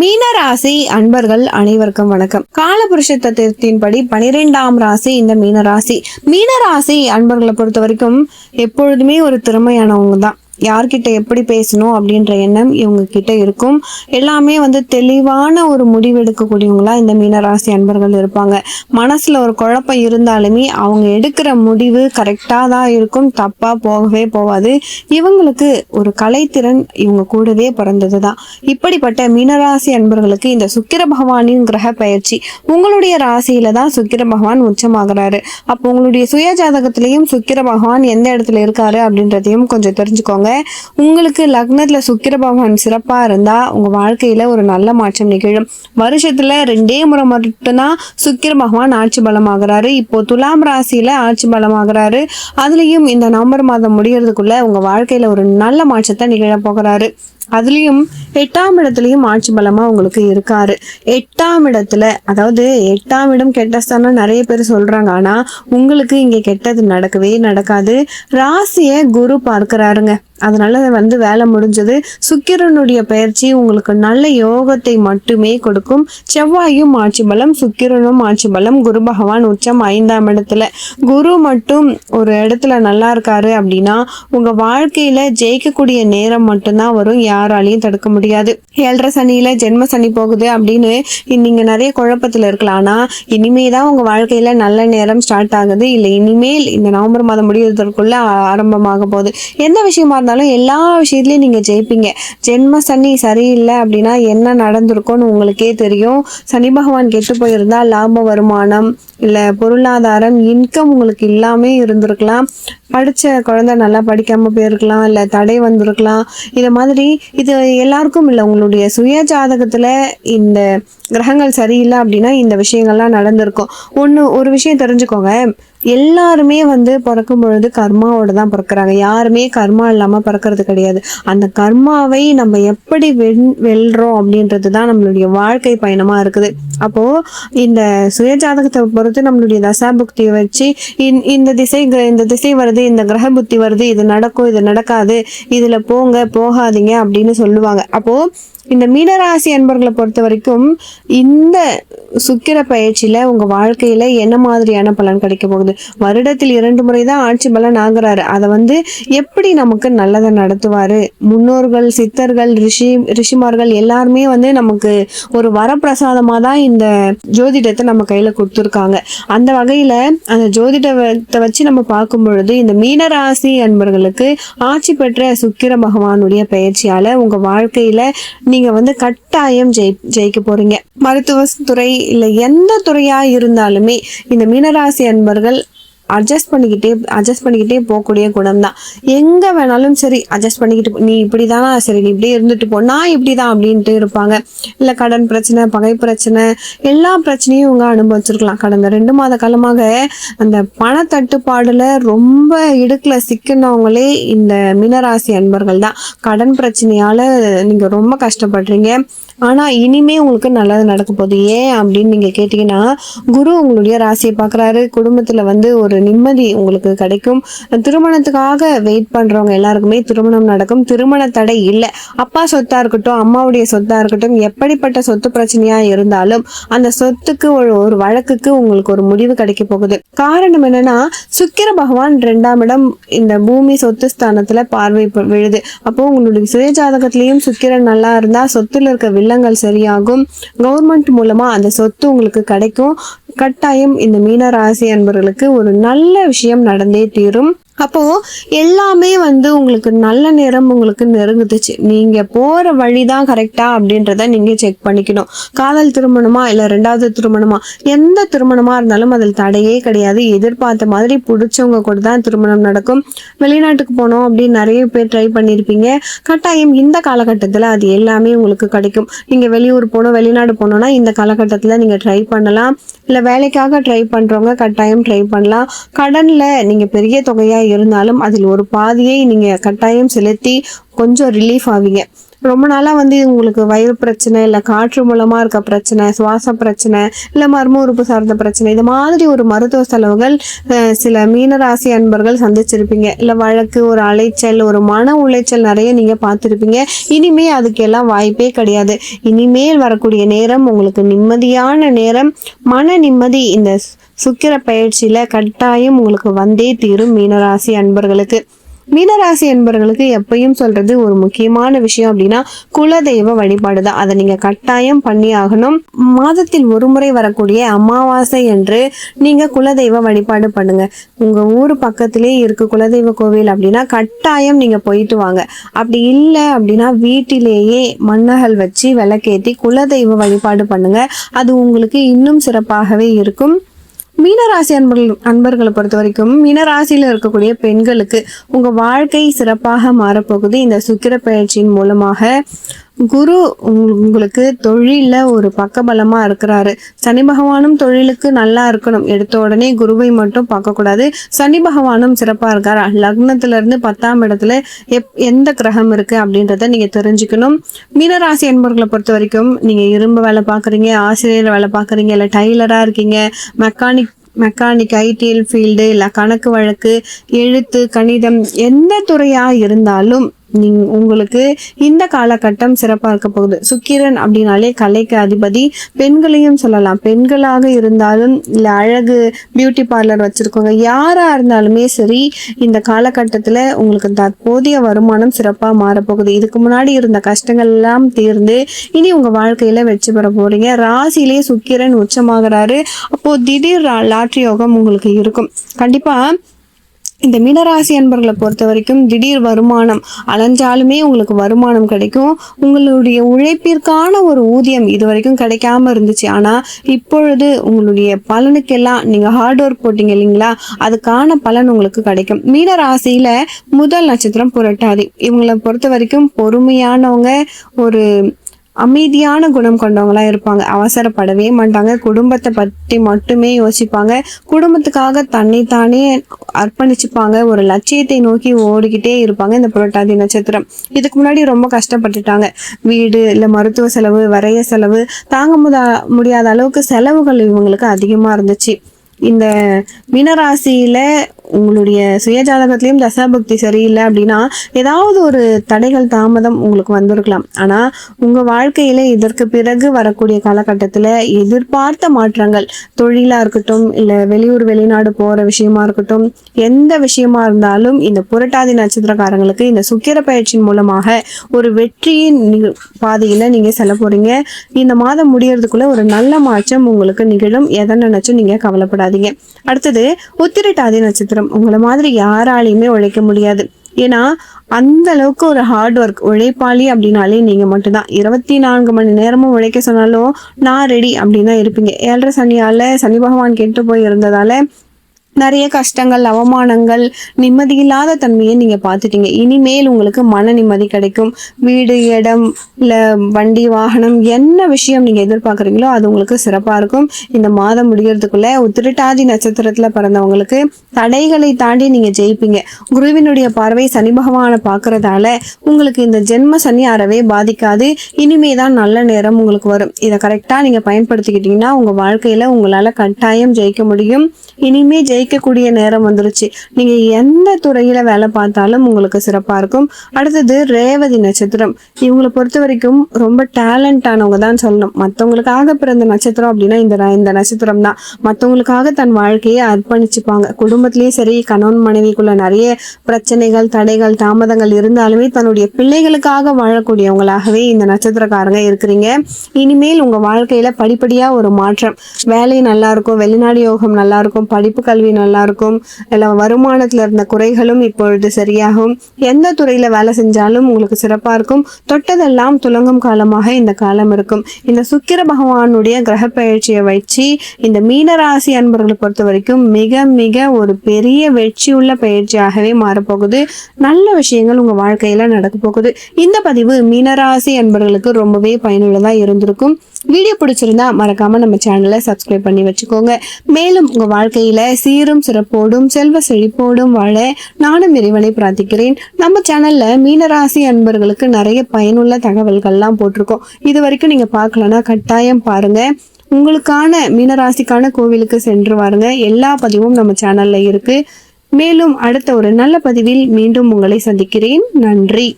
மீனராசி அன்பர்கள் அனைவருக்கும் வணக்கம். காலபுருஷ தத்துவத்தின்படி பனிரெண்டாம் ராசி இந்த மீனராசி. மீனராசி அன்பர்களை பொறுத்த வரைக்கும் எப்பொழுதுமே ஒரு திறமையானவங்க தான். யார்கிட்ட எப்படி பேசணும் அப்படின்ற எண்ணம் இவங்க கிட்ட இருக்கும். எல்லாமே வந்து தெளிவான ஒரு முடிவெடுக்கக்கூடியவங்களா இந்த மீனராசி அன்பர்கள் இருப்பாங்க. மனசுல ஒரு குழப்பம் இருந்தாலுமே அவங்க எடுக்கிற முடிவு கரெக்டாக தான் இருக்கும். தப்பா போகவே போகாது. இவங்களுக்கு ஒரு கலைத்திறன் இவங்க கூடவே பிறந்தது தான் இப்படிப்பட்ட மீனராசி அன்பர்களுக்கு இந்த சுக்கிர பகவானின் கிரக பயிற்சி உங்களுடைய ராசியில தான் சுக்கிர பகவான் உச்சமாகிறாரு. அப்போ உங்களுடைய சுய ஜாதகத்திலையும் சுக்கிர பகவான் எந்த இடத்துல இருக்காரு அப்படின்றதையும் கொஞ்சம் தெரிஞ்சுக்கோங்க. உங்களுக்கு லக்னத்தில் சுக்கிர பகவான் சிறப்பாக இருந்தால் உங்கள் வாழ்க்கையில் ஒரு நல்ல மாற்றம் நிகழும். வருஷத்தில் ரெண்டே முறை மட்டும்தான் சுக்கிர பகவான் ஆட்சி பலமாகிறாரு. இப்போ துலாம் ராசியில் ஆட்சி பலமாகிறாரு. அதுலயும் இந்த நவம்பர் மாதம் முடிகிறதுக்குள்ளே உங்கள் வாழ்க்கையில் ஒரு நல்ல மாற்றத்தை நிகழ போகிறாரு. அதுலயும் எட்டாம் இடத்துலயும் ஆட்சி பலமா உங்களுக்கு இருக்காரு. எட்டாம் இடத்துல அதாவது எட்டாம் இடம் கெட்டஸ்தானம் நிறைய பேர் சொல்றாங்க. ஆனா உங்களுக்கு இங்க கெட்டது நடக்கவே நடக்காது. ராசியை குரு பார்க்குறாருங்க. அதனால வந்து வேலை முடிஞ்சது. சுக்கிரனுடைய பயிற்சி உங்களுக்கு நல்ல யோகத்தை மட்டுமே கொடுக்கும். செவ்வாயும் ஆட்சி பலம் சுக்கிரனும் ஆட்சி பலம் குரு பகவான் உச்சம் ஐந்தாம் இடத்துல. குரு மட்டும் ஒரு இடத்துல நல்லா இருக்காரு அப்படின்னா உங்க வாழ்க்கையில ஜெயிக்கக்கூடிய நேரம் மட்டும்தான் வரும். யாராலையும் தடுக்க முடியாது. ஏழரை சனியில ஜென்ம சனி போகுது அப்படின்னு நீங்க நிறைய குழப்பத்துல இருக்கலாம். ஆனா இனிமேதான் உங்க வாழ்க்கையில நல்ல நேரம் ஸ்டார்ட் ஆகுது. இல்ல இனிமேல் இந்த நவம்பர் மாதம் முடியறதுக்குள்ள ஆரம்பமாக போகுது. எந்த விஷயமா இருந்தாலும் எல்லா விஷயத்துலயும் நீங்க ஜெயிப்பீங்க. ஜென்ம சனி சரியில்லை அப்படின்னா என்ன நடந்திருக்கும்னு உங்களுக்கே தெரியும். சனி பகவான் கெட்டு போயிருந்தா லாப வருமானம் இல்ல பொருளாதாரம் இன்கம் உங்களுக்கு இல்லாமே இருந்திருக்கலாம். படித்த குழந்தை நல்லா படிக்காமல் போயிருக்கலாம் இல்லை தடை வந்திருக்கலாம். இது மாதிரி இது எல்லாருக்கும் இல்லை. உங்களுடைய சுய ஜாதகத்தில் இந்த கிரகங்கள் சரியில்லை அப்படின்னா இந்த விஷயங்கள்லாம் நடந்திருக்கும். ஒன்று ஒரு விஷயம் தெரிஞ்சுக்கோங்க. எல்லாருமே வந்து பிறக்கும் பொழுது கர்மாவோட தான் பிறக்கிறாங்க. யாருமே கர்மா இல்லாமல் பிறக்கிறது கிடையாது. அந்த கர்மாவை நம்ம எப்படி வெண் வெல்றோம் அப்படின்றது தான் நம்மளுடைய வாழ்க்கை பயணமாக இருக்குது. அப்போது இந்த சுய ஜாதகத்தை பொறுத்து நம்மளுடைய தசாபுக்தியை வச்சு இந்- இந்த திசை கிர- இந்த திசை வருது இந்த கிரக புத்தி வருது இது நடக்கும் இது நடக்காது இதில் போங்க போகாதீங்க அப்படின்னு சொல்லுவாங்க. அப்போது இந்த மீனராசி அன்பர்களை பொறுத்த வரைக்கும் இந்த சுக்கிர பயிற்சியில உங்க வாழ்க்கையில என்ன மாதிரியான பலன் கிடைக்க போகுது? வருடத்தில் இரண்டு முறை தான் ஆட்சி பலன் ஆகுறாரு. அதை வந்து எப்படி நமக்கு நல்லதை நடத்துவாரு? முன்னோர்கள் சித்தர்கள் ரிஷி ரிஷிமார்கள் எல்லாருமே வந்து நமக்கு ஒரு வரப்பிரசாதமா தான் இந்த ஜோதிடத்தை நம்ம கையில கொடுத்துருக்காங்க. அந்த வகையில அந்த ஜோதிடத்தை வச்சு நம்ம பார்க்கும் பொழுது இந்த மீனராசி அன்பர்களுக்கு ஆட்சி பெற்ற சுக்கிர பகவானுடைய பயிற்சியால உங்க வாழ்க்கையில நீங்க வந்து கட்டாயம் ஜெயி ஜெயிக்க போறீங்க. மருத்துவ துறை இல்ல எந்த துறையா இருந்தாலுமே இந்த மீனராசி அன்பர்கள் அட்ஜஸ்ட் பண்ணிக்கிட்டே அட்ஜஸ்ட் பண்ணிக்கிட்டே போகக்கூடிய குணம் தான் எங்கே வேணாலும் சரி அட்ஜஸ்ட் பண்ணிக்கிட்டு நீ நீ இப்படிதானா? சரி நீ இப்படியே இருந்துட்டு போ. நான் இப்படிதான் அப்படின்ட்டு இருப்பாங்க. இல்லை கடன் பிரச்சனை பகை பிரச்சனை எல்லா பிரச்சனையும் இவங்க அனுபவிச்சிருக்கலாம். கடந்த ரெண்டு மாத காலமாக அந்த பணத்தட்டுப்பாடில் ரொம்ப இடுக்கில் சிக்கினவங்களே இந்த மீனராசி அன்பர்கள் தான் கடன் பிரச்சனையால் நீங்கள் ரொம்ப கஷ்டப்படுறீங்க. ஆனால் இனிமே உங்களுக்கு நல்லது நடக்க போகுது. ஏன் அப்படின்னு நீங்கள் கேட்டிங்கன்னா குரு உங்களுடைய ராசியை பார்க்குறாரு குடும்பத்தில் வந்து ஒரு நிம்மதி உங்களுக்கு கிடைக்கும். திருமணத்துக்காக வெயிட் பண்றவங்க எல்லாருக்குமே திருமணம் நடக்கும். திருமண தடை இல்லை. அப்பா சொத்தா இருக்கட்டும் அம்மாவுடைய சொத்தா இருக்கட்டும் எப்படிப்பட்ட சொத்து பிரச்சனையா இருந்தாலும் அந்த சொத்துக்கு ஒரு ஒரு வழக்குக்கு உங்களுக்கு ஒரு முடிவு கிடைக்க போகுது. காரணம் என்னன்னா சுக்கிர பகவான் ரெண்டாம் இடம் இந்த பூமி சொத்து ஸ்தானத்துல பார்வை விழுது. அப்போ உங்களுடைய சுயஜாதகத்திலையும் சுக்கிரன் நல்லா இருந்தா சொத்துல இருக்க வில்லங்கள் சரியாகும். கவர்மெண்ட் மூலமா அந்த சொத்து உங்களுக்கு கிடைக்கும். கட்டாயம் இந்த மீன ராசி அன்பர்களுக்கு ஒரு நல்ல விஷயம் நடந்தே தீரும். அப்போ எல்லாமே வந்து உங்களுக்கு நல்ல நேரம் உங்களுக்கு நெருங்குதுச்சு. நீங்க போற வழிதான் கரெக்டா அப்படின்றத நீங்க செக் பண்ணிக்கணும். காதல் திருமணமா இல்ல ரெண்டாவது திருமணமா? எந்த திருமணமா இருந்தாலும் அதில் தடையே கிடையாது. எதிர்பார்த்த மாதிரி பிடிச்சவங்க கூட தான் திருமணம் நடக்கும். வெளிநாட்டுக்கு போனோம் அப்படின்னு நிறைய பேர் ட்ரை பண்ணியிருப்பீங்க கட்டாயம் இந்த காலகட்டத்தில் அது எல்லாமே உங்களுக்கு கிடைக்கும். நீங்க வெளியூர் போகணும் வெளிநாடு போனோம்னா இந்த காலகட்டத்தில் நீங்க ட்ரை பண்ணலாம். இல்லை வேலைக்காக ட்ரை பண்றவங்க கட்டாயம் ட்ரை பண்ணலாம். கடன்ல நீங்க பெரிய தொகையா இருந்தாலும் அதில் ஒரு பாதியை நீங்க கட்டாயம் செலுத்தி கொஞ்சம் ரிலீஃப் ஆவீங்க. ரொம்ப நாளாக வந்து உங்களுக்கு வயிறு பிரச்சனை இல்லை காற்று மூலமாக இருக்க பிரச்சனை சுவாச பிரச்சனை இல்லை மர்ம உறுப்பு சார்ந்த பிரச்சனை இது மாதிரி ஒரு மருத்துவ செலவுகள் சில மீனராசி அன்பர்கள் சந்திச்சிருப்பீங்க. இல்லை வழக்கு ஒரு அலைச்சல் ஒரு மன உளைச்சல் நிறைய நீங்கள் பார்த்துருப்பீங்க. இனிமே அதுக்கெல்லாம் வாய்ப்பே கிடையாது. இனிமேல் வரக்கூடிய நேரம் உங்களுக்கு நிம்மதியான நேரம். மன நிம்மதி இந்த சுக்கிர பயிற்சியில் கட்டாயம் உங்களுக்கு வந்தே தீரும் மீனராசி அன்பர்களுக்கு. மீனராசி என்பவர்களுக்கு எப்பயும் சொல்றது ஒரு முக்கியமான விஷயம் அப்படின்னா குலதெய்வ வழிபாடு தான். அதை நீங்க கட்டாயம் பண்ணி ஆகணும். மாதத்தில் ஒரு முறை வரக்கூடிய அமாவாசை என்று நீங்க குலதெய்வ வழிபாடு பண்ணுங்க. உங்க ஊர் பக்கத்திலே இருக்கு குலதெய்வ கோவில் அப்படின்னா கட்டாயம் நீங்க போயிட்டு வாங்க. அப்படி இல்லை அப்படின்னா வீட்டிலேயே மண்ணகல் வச்சு விளக்கேத்தி குலதெய்வ வழிபாடு பண்ணுங்க. அது உங்களுக்கு இன்னும் சிறப்பாகவே இருக்கும். மீனராசி அன்பர்கள் அன்பர்களை பொறுத்த வரைக்கும் மீனராசியில் இருக்கக்கூடிய பெண்களுக்கு உங்கள் வாழ்க்கை சிறப்பாக மாறப்போகுது. இந்த சுக்கிர பயிற்சியின் மூலமாக குரு உங்களுக்கு தொழிலில் ஒரு பக்கபலமா இருக்கிறாரு. சனி பகவானும் தொழிலுக்கு நல்லா இருக்கணும். எடுத்த உடனே குருவை மட்டும் பார்க்கக்கூடாது. சனி பகவானும் சிறப்பா இருக்காரு? லக்னத்துல இருந்து பத்தாம் இடத்துல எப் எந்த கிரகம் இருக்கு அப்படின்றத நீங்க தெரிஞ்சுக்கணும். மீனராசி என்பவர்களை பொறுத்த வரைக்கும் நீங்க இரும்பு வேலை பார்க்குறீங்க ஆசிரியர் வேலை பார்க்குறீங்க இல்லை டைலரா இருக்கீங்க மெக்கானிக் மெக்கானிக் ஐடிஎல் ஃபீல்டு இல்லை கணக்கு வழக்கு எழுத்து கணிதம் எந்த துறையாக இருந்தாலும் நீங் உங்களுக்கு இந்த காலகட்டம் சிறப்பாக இருக்க போகுது. சுக்கிரன் அப்படின்னாலே கலைக்கு அதிபதி. பெண்களையும் சொல்லலாம். பெண்களாக இருந்தாலும் இல்லை அழகு பியூட்டி பார்லர் வச்சிருக்கோங்க யாரா இருந்தாலுமே சரி இந்த காலகட்டத்தில் உங்களுக்கு தற்போதைய வருமானம் சிறப்பாக மாறப்போகுது. இதுக்கு முன்னாடி இருந்த கஷ்டங்கள் எல்லாம் தீர்ந்து இனி உங்க வாழ்க்கையில வெற்றி பெற போறீங்க. ராசியிலே சுக்கிரன் உச்சமாகிறாரு. அப்போ திடீர் லாட்ரி யோகம் உங்களுக்கு இருக்கும். கண்டிப்பா இந்த மீனராசி அன்பர்களை பொறுத்த வரைக்கும் திடீர் வருமானம் அலைஞ்சாலுமே உங்களுக்கு வருமானம் கிடைக்கும். உங்களுடைய உழைப்பிற்கான ஒரு ஊதியம் இது வரைக்கும் கிடைக்காம இருந்துச்சு. ஆனா இப்பொழுது உங்களுடைய பலனுக்கெல்லாம் நீங்க ஹார்ட் ஒர்க் போட்டீங்க இல்லைங்களா? அதுக்கான பலன் உங்களுக்கு கிடைக்கும். மீனராசியில முதல் நட்சத்திரம் புரட்டாதி. இவங்களை பொறுத்த வரைக்கும் பொறுமையானவங்க ஒரு அமைதியான குணம் கொண்டவங்களா இருப்பாங்க. அவசரப்படவே மாட்டாங்க. குடும்பத்தை பற்றி மட்டுமே யோசிப்பாங்க. குடும்பத்துக்காக தன்னைத்தானே அர்ப்பணிச்சுப்பாங்க. ஒரு லட்சியத்தை நோக்கி ஓடிக்கிட்டே இருப்பாங்க இந்த புரட்டாதி நட்சத்திரம். இதுக்கு முன்னாடி ரொம்ப கஷ்டப்பட்டுட்டாங்க. வீடு இல்லை மருத்துவ செலவு வரைய செலவு தாங்க முடியாத அளவுக்கு செலவுகள் இவங்களுக்கு அதிகமாக இருந்துச்சு. இந்த மீனராசியில உங்களுடைய சுயஜாதகத்திலையும் தசாபக்தி சரியில்லை அப்படின்னா ஏதாவது ஒரு தடைகள் தாமதம் உங்களுக்கு வந்திருக்கலாம். ஆனா உங்க வாழ்க்கையில இதற்கு பிறகு வரக்கூடிய காலகட்டத்துல எதிர்பார்த்த மாற்றங்கள் தொழிலா இருக்கட்டும் இல்ல வெளியூர் வெளிநாடு போற விஷயமா இருக்கட்டும் எந்த விஷயமா இருந்தாலும் இந்த புரட்டாதி நட்சத்திரக்காரங்களுக்கு இந்த சுக்கிர பயிற்சியின் மூலமாக ஒரு வெற்றியின் நி- பாதையில நீங்க செல்ல போறீங்க. இந்த மாதம் முடியறதுக்குள்ள ஒரு நல்ல மாற்றம் உங்களுக்கு நிகழும். எதை நினைச்சும் நீங்க கவலைப்படாதீங்க அடுத்தது உத்திரட்டாதி நட்சத்திரம். உங்களை மாதிரி யாராலையுமே உழைக்க முடியாது. ஏன்னா அந்த அளவுக்கு ஒரு ஹார்ட் ஒர்க் உழைப்பாளி அப்படின்னாலே நீங்க மட்டும்தான். இருபத்தி நான்கு மணி நேரமும் உழைக்க சொன்னாலும் நான் ரெடி அப்படின்னு தான் இருப்பீங்க. ஏழரை சனியால சனி பகவான் கெட்டு போய் இருந்ததால நிறைய கஷ்டங்கள் அவமானங்கள் நிம்மதியில்லாத தன்மையை நீங்க பார்த்துட்டீங்க. இனிமேல் உங்களுக்கு மன நிம்மதி கிடைக்கும். வீடு இடம் இல்ல வண்டி வாகனம் என்ன விஷயம் நீங்க எதிர்பார்க்குறீங்களோ அது உங்களுக்கு சிறப்பா இருக்கும். இந்த மாதம் முடிகிறதுக்குள்ள உத்திரட்டாதி நட்சத்திரத்துல பிறந்தவங்களுக்கு தடைகளை தாண்டி நீங்க ஜெயிப்பீங்க. குருவினுடைய பார்வை சனி பகவானை பார்க்கறதால உங்களுக்கு இந்த ஜென்ம சனி அறவே பாதிக்காது. இனிமே தான் நல்ல நேரம் உங்களுக்கு வரும். இதை கரெக்டா நீங்க பயன்படுத்திக்கிட்டீங்கன்னா உங்க வாழ்க்கையில உங்களால கட்டாயம் ஜெயிக்க முடியும். இனிமே ஜெயி ஜெயிக்கக்கூடிய நேரம் வந்துருச்சு. நீங்க எந்த துறையில வேலை பார்த்தாலும் உங்களுக்கு சிறப்பா இருக்கும். அடுத்தது ரேவதி நட்சத்திரம். இவங்களை பொறுத்த வரைக்கும் ரொம்ப டேலண்டானவங்க தான் சொல்லணும். மற்றவங்களுக்காக பிறந்த நட்சத்திரம் அப்படின்னா இந்த இந்த நட்சத்திரம் தான். மற்றவங்களுக்காக தன் வாழ்க்கையை அர்ப்பணிச்சுப்பாங்க. குடும்பத்திலேயே சரி கணவன் மனைவிக்குள்ள நிறைய பிரச்சனைகள் தடைகள் தாமதங்கள் இருந்தாலுமே தன்னுடைய பிள்ளைகளுக்காக வாழக்கூடியவங்களாகவே இந்த நட்சத்திரக்காரங்க இருக்கிறீங்க. இனிமேல் உங்க வாழ்க்கையில படிப்படியா ஒரு மாற்றம். வேலை நல்லா இருக்கும் வெளிநாடு யோகம் நல்லா இருக்கும் படிப்பு கல்வி நல்லா இருக்கும் இல்லை வருமானத்தில் இருந்த குறைகளும் இப்பொழுது சரியாகும். எந்த துறையில் வேலை செஞ்சாலும் உங்களுக்கு சிறப்பாக இருக்கும். தொட்டதெல்லாம் துலங்கும் காலமாக இந்த காலம் இருக்கும். இந்த சுக்கிர பகவானுடைய கிரக பயிற்சியை வச்சு இந்த மீனராசி அன்பர்களை பொறுத்த வரைக்கும் மிக மிக ஒரு பெரிய வெற்றியுள்ள பயிற்சியாகவே மாறப்போகுது. நல்ல விஷயங்கள் உங்கள் வாழ்க்கையில் நடக்க போகுது. இந்த பதிவு மீனராசி அன்பர்களுக்கு ரொம்பவே பயனுள்ளதாக இருந்திருக்கும். வீடியோ பிடிச்சிருந்தா மறக்காம நம்ம சேனலை சப்ஸ்கிரைப் பண்ணி வச்சுக்கோங்க. மேலும் உங்கள் வாழ்க்கையில் சீ சீரும் சிறப்போடும் செல்வ செழிப்போடும் வாழ நானும் இறைவனை பிரார்த்திக்கிறேன். நம்ம சேனல்ல மீனராசி அன்பர்களுக்கு நிறைய பயனுள்ள தகவல்கள்லாம் போட்டிருக்கோம். இது வரைக்கும் நீங்க பார்க்கலன்னா கட்டாயம் பாருங்க. உங்களுக்கான மீனராசிக்கான கோவிலுக்கு சென்று வாருங்க. எல்லா பதிவும் நம்ம சேனல்ல இருக்கு. மேலும் அடுத்த ஒரு நல்ல பதிவில் மீண்டும் உங்களை சந்திக்கிறேன். நன்றி.